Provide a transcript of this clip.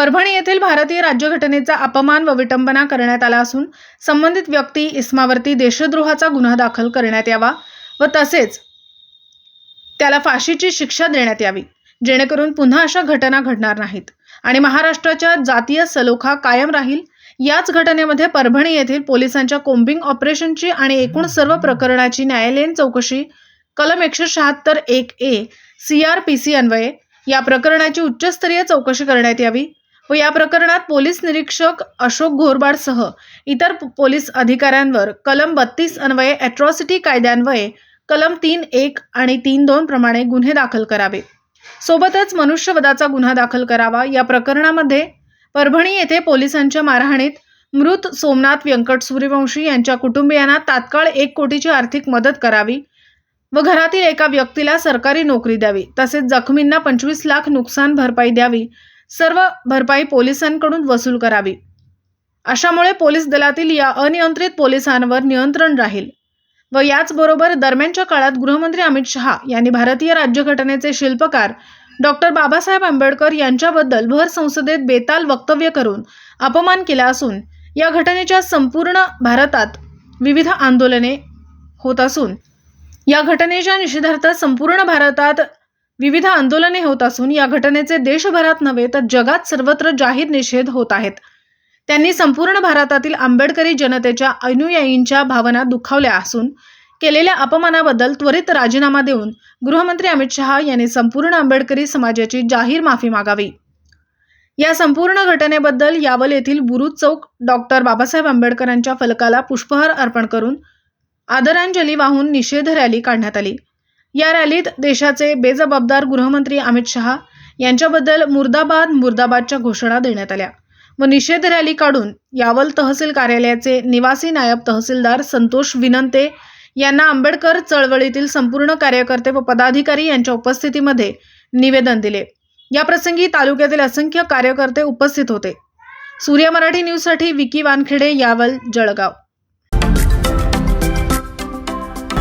परभणी येथील भारतीय राज्यघटनेचा अपमान व विटंबना करण्यात आला असून संबंधित व्यक्ती इस्मावरती देशद्रोहाचा गुन्हा दाखल करण्यात यावा व तसेच त्याला फाशीची शिक्षा देण्यात यावी जेणेकरून पुन्हा अशा घटना घडणार नाहीत. आणि महाराष्ट्राच्या जातीय सलोखा कायम राहील याच घटनेमध्ये परभणी येथील पोलिसांच्या कोम्बिंग ऑपरेशनची आणि एकूण सर्व प्रकरणाची न्यायालयीन चौकशी कलम एकशे शहात्तर एक A C R P C अन्वये या प्रकरणाची उच्चस्तरीय चौकशी करण्यात यावी व या प्रकरणात पोलीस निरीक्षक अशोक घोरबाडसह इतर पोलीस अधिकाऱ्यांवर कलम बत्तीस अन्वये अॅट्रॉसिटी कायद्यान्वये कलम तीन एक आणि तीन दोन प्रमाणे गुन्हे दाखल करावे. सोबतच मनुष्यवधाचा गुन्हा दाखल करावा या प्रकरणामध्ये परभणी येथे पोलिसांच्या मारहाणीत मृत सोमनाथ व्यंकट सूर्यवंशी यांच्या कुटुंबियांना तात्काळ एक कोटीची आर्थिक मदत करावी व घरातील एका व्यक्तीला सरकारी नोकरी द्यावी. तसेच जखमींना पंचवीस लाख नुकसान भरपाई द्यावी सर्व भरपाई पोलिसांकडून वसूल करावी. अशामुळे पोलीस दलातील या अनियंत्रित पोलिसांवर नियंत्रण राहील व याचबरोबर दरम्यानच्या काळात गृहमंत्री अमित शहा यांनी भारतीय राज्यघटनेचे शिल्पकार डॉक्टर बाबासाहेब आंबेडकर यांच्याबद्दल भर संसदेत बेताल वक्तव्य करून अपमान केला असून या घटनेच्या संपूर्ण भारतात विविध आंदोलने होत असून या घटनेच्या निषेधार्थ संपूर्ण भारतात विविध आंदोलने होत असून या घटनेचे देशभरात नव्हे तर जगात सर्वत्र जाहीर निषेध होत आहेत. त्यांनी संपूर्ण भारतातील आंबेडकरी जनतेच्या अनुयायींच्या भावना दुखावल्या असून केलेल्या अपमानाबद्दल त्वरित राजीनामा देऊन गृहमंत्री अमित शहा यांनी संपूर्ण आंबेडकरी समाजाची जाहीर माफी मागावी. या संपूर्ण घटनेबद्दल यावल येथील बुरुज चौक डॉक्टर बाबासाहेब आंबेडकरांच्या फलकाला पुष्पहार अर्पण करून आदरांजली वाहून निषेध रॅली काढण्यात आली. या रॅलीत देशाचे बेजबाबदार गृहमंत्री अमित शहा यांच्याबद्दल मुर्दाबाद मुर्दाबादच्या घोषणा देण्यात आल्या. व निषेध रॅली काढून यावल तहसील कार्यालयाचे निवासी नायब तहसीलदार संतोष विनंते यांना आंबेडकर चळवळीतील संपूर्ण कार्यकर्ते व पदाधिकारी यांच्या उपस्थितीमध्ये निवेदन दिले. याप्रसंगी तालुक्यातील असंख्य कार्यकर्ते उपस्थित होते. सूर्य मराठी न्यूजसाठी विकी वानखेडे यावल जळगाव.